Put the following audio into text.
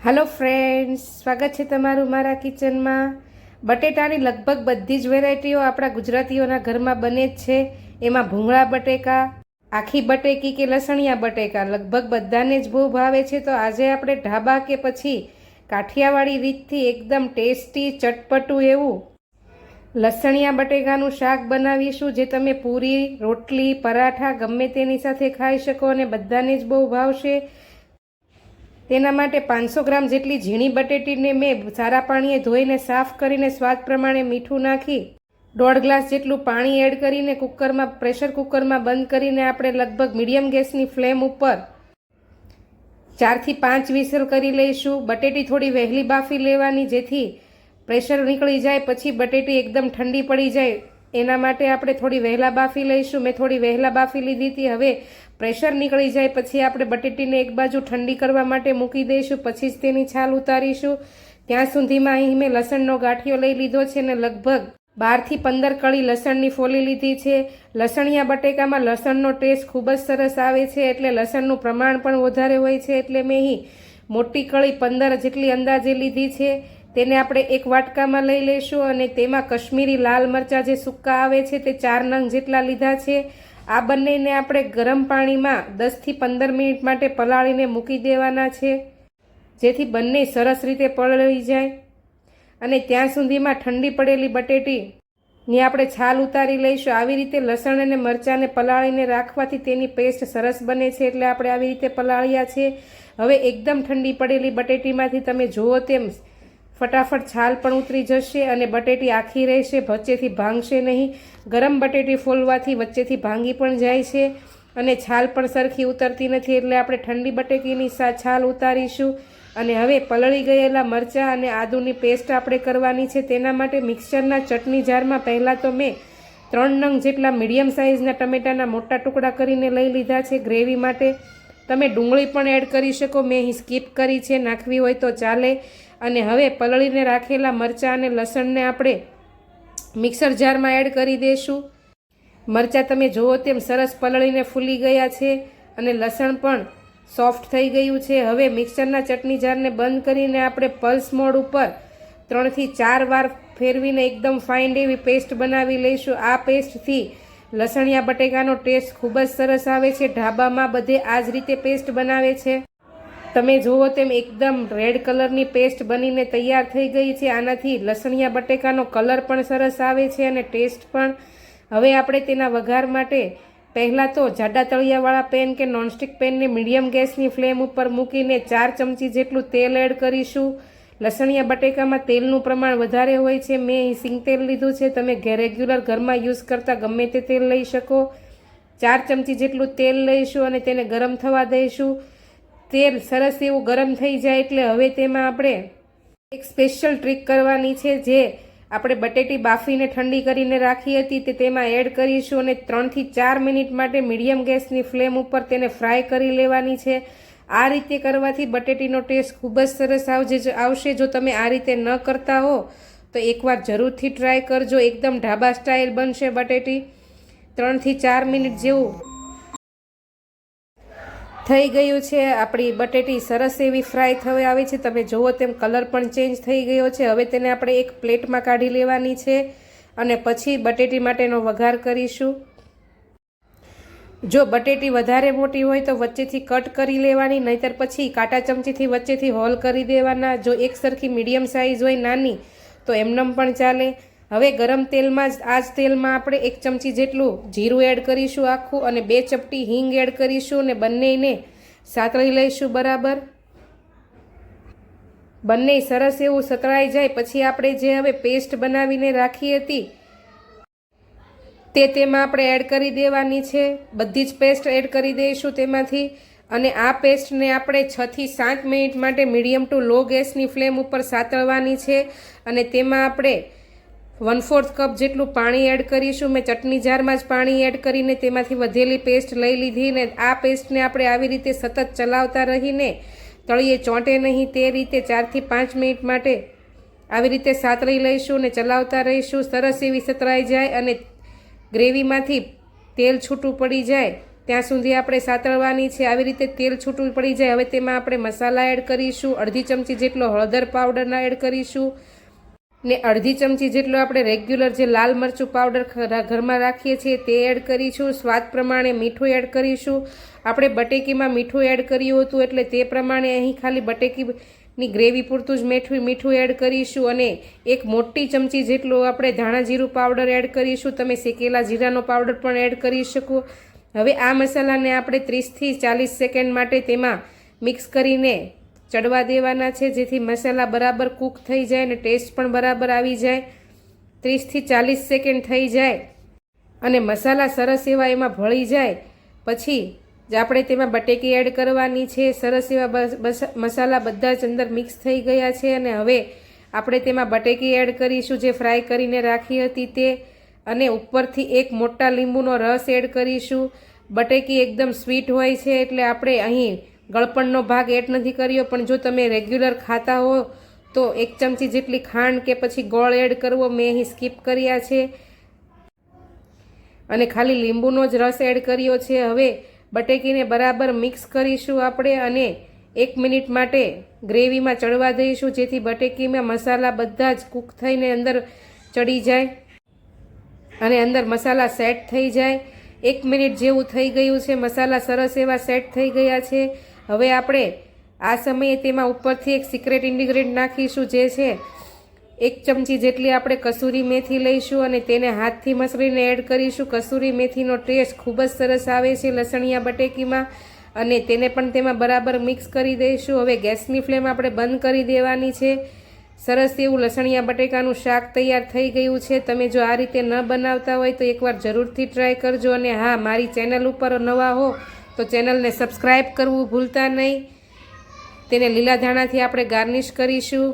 હાલો friends સ્વાગત છે તમારું મારા કિચનમાં બટેટાની લગભગ બધી જ વેરાયટીઓ આપણા ગુજરાતીઓના ઘરમાં બને જ છે. એમાં ભૂંગળા બટેકા, આખી બટેકી કે લસણિયા બટેકા, લગભગ બધાને જ બહુ ભાવે છે. તો આજે આપણે ઢાબા કે પછી કાઠિયાવાડી રીતથી એકદમ ટેસ્ટી, ચટપટું એવું લસણિયા બટેકાનું શાક બનાવીશું જે તમે પૂરી, રોટલી, પરાઠા ગમે તેની સાથે ખાઈ શકો અને બધાને જ બહુ ભાવશે. તેના માટે પાંચસો ગ્રામ જેટલી ઝીણી બટેટીને મેં સારા પાણીએ ધોઈને સાફ કરીને સ્વાદ પ્રમાણે મીઠું નાખી. દોઢ ગ્લાસ જેટલું પાણી એડ કરીને કુકરમાં, પ્રેશર કુકરમાં બંધ કરીને આપણે લગભગ મીડિયમ ગેસની ફ્લેમ ઉપર ચારથી પાંચ વિસલ કરી લઈશું. બટેટી થોડી વહેલી બાફી લેવાની જેથી પ્રેશર નીકળી જાય, પછી બટેટી એકદમ ઠંડી પડી જાય. એના માટે આપણે થોડી વહેલા બાફી લઈશું. મેં થોડી વહેલા બાફી લીધી હતી. હવે પ્રેશર નીકળી જાય પછી આપણે બટેટીને એક બાજુ ઠંડી કરવા માટે મૂકી દઈશું. પછી જ તેની છાલ ઉતારીશું. ત્યાં સુધીમાં અહીં મેં લસણનો ગાંઠિયો લઈ લીધો છે ને લગભગ બારથી પંદર કળી લસણની ફોલી લીધી છે. લસણિયા બટેકામાં લસણનો ટેસ્ટ ખૂબ જ સરસ આવે છે એટલે લસણનું પ્રમાણ પણ વધારે હોય છે એટલે મેં અહીં મોટી કળી પંદર જેટલી અંદાજે લીધી છે. તેને આપણે એક વાટકામાં લઈ લઈશું અને તેમાં કશ્મીરી લાલ મરચાં જે સૂકા આવે છે તે ચાર નંગ જેટલા લીધા છે. આ બંનેને આપણે ગરમ પાણીમાં દસથી પંદર મિનિટ માટે પલાળીને મૂકી દેવાના છે, જેથી બંને સરસ રીતે પલળી જાય. અને ત્યાં સુધીમાં ઠંડી પડેલી બટેટી ની આપણે છાલ ઉતારી લઈશું. આવી રીતે લસણ અને મરચાંને પલાળીને રાખવાથી તેની પેસ્ટ સરસ બને છે એટલે આપણે આવી રીતે પલાળ્યા છે. હવે એકદમ ઠંડી પડેલી બટેટીમાંથી તમે જુઓ તેમ ફટાફટ છાલ પણ ઉતરી જશે અને બટેટી આખી રહેશે વચ્ચેથી ભાંગશે નહીં. ગરમ બટેટી ફોલવાથી વચ્ચેથી ભાંગી પણ જાય છે અને છાલ પણ સરખી ઉતરતી નથી એટલે આપણે ઠંડી બટેકીની સા, છાલ ઉતારીશું. અને હવે પલળી ગયેલા મરચાં અને આદુની પેસ્ટ આપણે કરવાની છે. તેના માટે મિક્સરના ચટણી જારમાં પહેલાં તો મેં ત્રણ નંગ જેટલા મીડિયમ સાઇઝના ટમેટાના મોટા ટુકડા કરીને લઈ લીધા છે ગ્રેવી માટે. તમે ડુંગળી પણ એડ કરી શકો. મેં અહીં સ્કીપ કરી છે. નાખવી હોય તો ચાલે. અને હવે પલળીને રાખેલા મરચાં અને લસણને આપણે મિક્સર જારમાં એડ કરી દઈશું મરચાં તમે જુઓ તેમ સરસ પલળીને ફૂલી ગયા છે અને લસણ પણ સોફ્ટ થઈ ગયું છે. હવે મિક્સરના ચટણી જારને બંધ કરીને આપણે પલ્સ મોડ ઉપર ત્રણથી ચાર વાર ફેરવીને એકદમ ફાઇન એવી પેસ્ટ બનાવી લઈશું. આ પેસ્ટથી લસણિયા બટેકાનો ટેસ્ટ ખૂબ જ સરસ આવે છે. ઢાબામાં બધે આ જ રીતે પેસ્ટ બનાવે છે. તમે જુઓ તેમ એકદમ રેડ કલરની પેસ્ટ બનીને તૈયાર થઈ ગઈ છે. આનાથી લસણિયા બટેકાનો કલર પણ સરસ આવે છે અને ટેસ્ટ પણ. હવે આપણે તેના વઘાર માટે પહેલાં તો જાડા તળિયાવાળા પેન કે નોનસ્ટિક પેનને મીડિયમ ગેસની ફ્લેમ ઉપર મૂકીને ચાર ચમચી જેટલું તેલ એડ કરીશું. લસણિયા બટેકામાં તેલનું પ્રમાણ વધારે હોય છે. મેં અહીં સિંગ તેલ લીધું છે. તમે રેગ્યુલર ઘરમાં યુઝ કરતા ગમે તે તેલ લઈ શકો. ચાર ચમચી જેટલું તેલ લઈશું અને તેને ગરમ થવા દઈશું. તેલ સરસ એવું ગરમ થઈ જાય એટલે હવે તેમાં આપણે એક સ્પેશિયલ ટ્રીક કરવાની છે જે આપણે બટેટી બાફીને ઠંડી કરીને રાખી હતી તે તેમાં એડ કરીશું અને ત્રણથી ચાર મિનિટ માટે મીડિયમ ગેસની ફ્લેમ ઉપર તેને ફ્રાય કરી લેવાની છે. આ રીતે કરવાથી બટેટીનો ટેસ્ટ ખૂબ જ સરસ આવજે આવશે. જો તમે આ રીતે ન કરતા હો, તો એકવાર જરૂરથી ટ્રાય કરજો. એકદમ ઢાબા સ્ટાઇલ બનશે બટેટી. ત્રણથી ચાર મિનિટ જેવું થઈ ગયું છે. આપણી બટેટી સરસ એવી ફ્રાય થવા આવી છે. તમે જુઓ તેમ કલર પણ ચેન્જ થઈ ગયો છે. હવે તેને આપણે એક પ્લેટમાં કાઢી લેવાની છે અને પછી બટેટી માટેનો વઘાર કરીશું. જો બટેટી વધારે મોટી હોય તો વચ્ચેથી કટ કરી લેવાની, નહીતર પછી કાંટા ચમચીથી વચ્ચેથી હોલ કરી દેવાના. જો એક સરખી મીડિયમ સાઇઝ હોય નાની, તો એમનેમ પણ ચાલે. હવે ગરમ તેલમાં જ આ જ તેલમાં આપણે એક ચમચી જેટલું જીરું એડ કરીશું આખું અને બે ચપટી હિંગ એડ કરીશું અને બંનેને સાતળી લઈશું બરાબર. બંને સરસ એવું સતળાઈ જાય. પછી આપણે જે હવે પેસ્ટ બનાવીને રાખી હતી તે તેમાં આપણે એડ કરી દેવાની છે. બધી જ પેસ્ટ એડ કરી દઈશું તેમાંથી અને આ પેસ્ટને આપણે છથી સાત મિનિટ માટે મીડિયમ ટુ લો ગેસની ફ્લેમ ઉપર સાતળવાની છે. અને તેમાં આપણે વન ફોર્થ કપ જેટલું પાણી એડ કરીશું. મેં ચટણી જારમાં જ પાણી એડ કરીને તેમાંથી વધેલી પેસ્ટ લઈ લીધી ને આ પેસ્ટને આપણે આવી રીતે સતત ચલાવતા રહીને તળીએ ચોંટે નહીં. તે રીતે ચારથી પાંચ મિનિટ માટે આવી રીતે સાતળી લઈશું ને ચલાવતા રહીશું. સરસ એવી સતરાઈ જાય અને ગ્રેવીમાંથી તેલ છૂટું પડી જાય. ત્યાં સુધી આપણે સાતળવાની છે. આવી રીતે તેલ છૂટું પડી જાય. હવે તેમાં આપણે મસાલા એડ કરીશું. અડધી ચમચી જેટલો હળદર પાવડરના એડ કરીશું. ને અડધી ચમચી જેટલો આપણે રેગ્યુલર જે લાલ મરચું પાવડર ઘરમાં રાખીએ છીએ તે એડ કરીશું. સ્વાદ પ્રમાણે મીઠું એડ કરીશું. આપણે બટેકીમાં મીઠું એડ કર્યું હતું એટલે તે પ્રમાણે અહીં ખાલી બટેકીની ગ્રેવી પૂરતું જ મીઠું મીઠું એડ કરીશું અને એક મોટી ચમચી જેટલો આપણે ધાણા જીરું પાવડર એડ કરીશું. તમે શેકેલા જીરાનો પાવડર પણ એડ કરી શકો. હવે આ મસાલાને આપણે ત્રીસથી ચાલીસ સેકન્ડ માટે તેમાં મિક્સ કરીને ચડવા દેવાના છે, જેથી મસાલા બરાબર કૂક થઈ જાય અને ટેસ્ટ પણ બરાબર આવી જાય. ત્રીસથી ચાલીસ સેકન્ડ થઈ જાય અને મસાલા સરસ એવા એમાં ભળી જાય. પછી જ આપણે તેમાં બટેકી એડ કરવાની છે. સરસ એવા મસાલા બધા જ અંદર મિક્સ થઈ ગયા છે અને હવે આપણે તેમાં બટેકી એડ કરીશું, જે ફ્રાય કરીને રાખી હતી તે. અને ઉપરથી એક મોટા લીંબુનો રસ એડ કરીશું. બટેકી એકદમ સ્વીટ હોય છે, એટલે આપણે અહીં ગળપણનો ભાગ એડ નથી કર્યો, પણ જો તમે રેગ્યુલર ખાતા હો, તો એક ચમચી જેટલી ખાંડ કે પછી ગોળ એડ કરવો મેં અહીં સ્કીપ કર્યા છે. અને ખાલી લીંબુનો જ રસ એડ કર્યો છે. હવે બટેકીને બરાબર મિક્સ કરીશું આપણે અને એક મિનિટ માટે ગ્રેવીમાં ચડવા દઈશું, જેથી બટેકીમાં મસાલા બધા જ કૂક થઈને અંદર ચડી જાય અને અંદર મસાલા સેટ થઈ જાય. એક મિનિટ જેવું થઈ ગયું છે. મસાલા સરસ એવા સેટ થઈ ગયા છે. હવે આપણે આ સમયે તેમાં ઉપરથી એક સિક્રેટ ઇન્ડિગ્રેટ નાખીશું, જે છે એક ચમચી જેટલી આપણે કસૂરી મેથી લઈશું અને તેને હાથથી મસળીને એડ કરીશું. કસૂરી મેથીનો ટેસ્ટ ખૂબ જ સરસ આવે છે લસણિયા બટેકીમાં અને તેને પણ તેમાં બરાબર મિક્સ કરી દઈશું. હવે ગેસની ફ્લેમ આપણે બંધ કરી દેવાની છે. સરસ એવું લસણિયા બટેકાનું શાક તૈયાર થઈ ગયું છે. તમે જો આ રીતે ન બનાવતા હોય તો એકવાર જરૂરથી ટ્રાય કરજો અને હા, મારી ચેનલ ઉપર નવા હો તો ચેનલને સબસ્ક્રાઈબ કરવું ભૂલતા નહીં. તેને લીલા ધાણાથી આપણે ગાર્નિશ કરીશું.